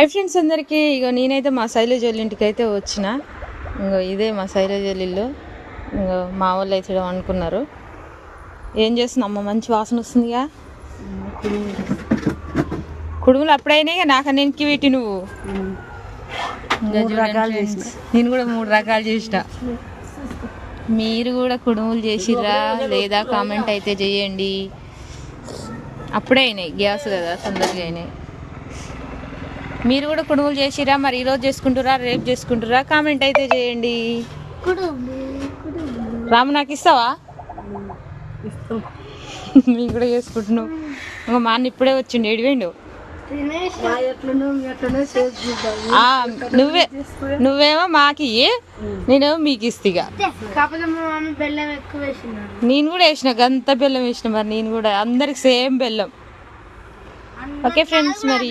Hi friends అందరికీ. ఇక నేనైతే మా శైలజ వాళ్ళ ఇంటికి అయితే వచ్చిన. ఇంకో ఇదే మా శైలజ వాళ్ళ ఇల్లు. ఇంకో మా వాళ్ళు అయితే అనుకున్నారు ఏం చేస్తుంది అమ్మ? మంచి వాసన వస్తుందిగా? కుడుములు అప్పుడైనా నాకు అన్నింటికి పెట్టి నువ్వు. నేను కూడా మూడు రకాలు చేసిన. మీరు కూడా కుడుములు చేసిర్రా? లేదా కామెంట్ అయితే చేయండి. అప్పుడే అయినాయి. గ్యాస్ కదా తొందరగా అయినాయి. మీరు కూడా కుడుములు చేసిరా? మరి ఈరోజు చేసుకుంటురా రేపు చేసుకుంటురా? కామెంట్ అయితే చేయండి. రాము నాకు ఇస్తావా? మీకు కూడా చేసుకుంటున్నావు. ఇంకా మా అన్న ఇప్పుడే వచ్చిండు ఏడివేండు ఆ, నువ్వే నువ్వేమో మాకి నేనేమో మీకు ఇస్తిగా వేసినాడు నేను కూడా వేసిన గంత బెల్లం వేసిన మరి నేను కూడా అందరికి సేమ్ బెల్లం. ఓకే ఫ్రెండ్స్ మరి.